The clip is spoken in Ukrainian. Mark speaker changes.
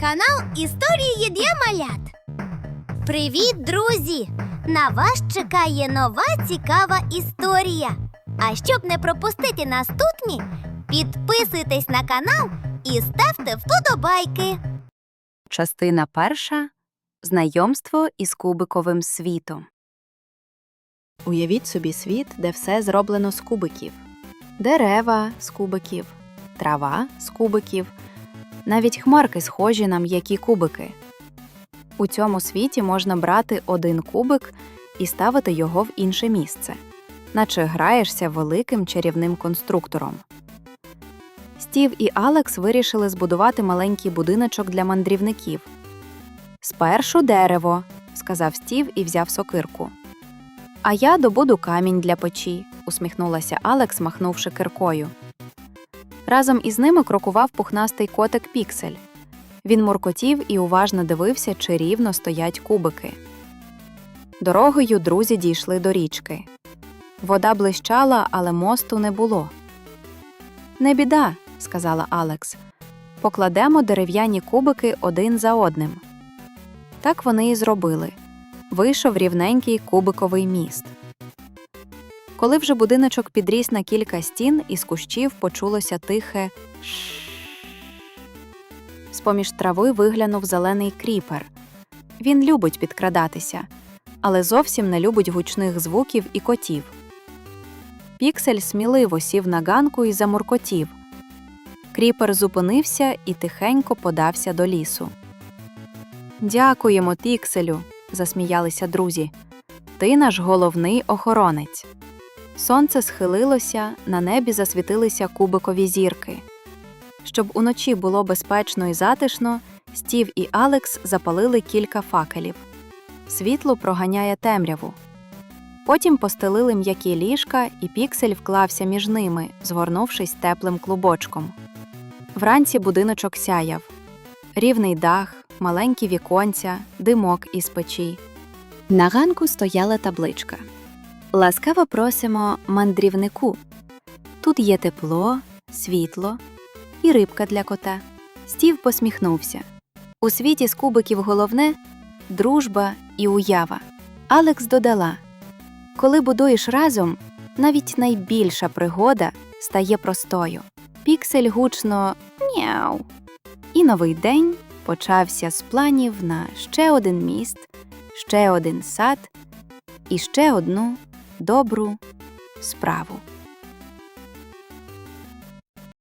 Speaker 1: канал Історії для малят. Привіт, друзі! На вас чекає нова цікава історія. А щоб не пропустити наступні, підписуйтесь на канал і ставте вподобайки.
Speaker 2: Частина перша Знайомство із кубиковим світом. Уявіть собі світ, де все зроблено з кубиків. Дерева з кубиків, трава з кубиків, навіть хмарки схожі на м'які кубики. У цьому світі можна брати один кубик і ставити його в інше місце, наче граєшся великим чарівним конструктором. Стів і Алекс вирішили збудувати маленький будиночок для мандрівників. Спершу дерево, сказав Стів і взяв сокирку. А я добуду камінь для печі, усміхнулася Алекс, махнувши киркою. Разом із ними крокував пухнастий котик Піксель. Він муркотів і уважно дивився, чи рівно стоять кубики. Дорогою друзі дійшли до річки. Вода блищала, але мосту не було. Не біда, сказала Алекс. Покладемо дерев'яні кубики один за одним. Так вони і зробили. Вийшов рівненький кубиковий міст. Коли вже будиночок підріс на кілька стін, із кущів почулося тихе «шш». З-поміж трави виглянув зелений кріпер. Він любить підкрадатися, але зовсім не любить гучних звуків і котів. Піксель сміливо сів на ганку і замуркотів. Кріпер зупинився і тихенько подався до лісу. Дякуємо, Пікселю, засміялися друзі. Ти наш головний охоронець. Сонце схилилося, на небі засвітилися кубикові зірки. Щоб уночі було безпечно і затишно, Стів і Алекс запалили кілька факелів. Світло проганяє темряву. Потім постелили м'які ліжка, і піксель вклався між ними, згорнувшись теплим клубочком. Вранці будиночок сяяв рівний дах, маленькі віконця, димок із печі. На ганку стояла табличка. Ласкаво просимо мандрівнику. Тут є тепло, світло і рибка для кота. Стів посміхнувся. У світі з кубиків головне дружба і уява. Алекс додала: Коли будуєш разом, навіть найбільша пригода стає простою. Піксель гучно няу. І новий день почався з планів на ще один міст, ще один сад і ще одну добру справу.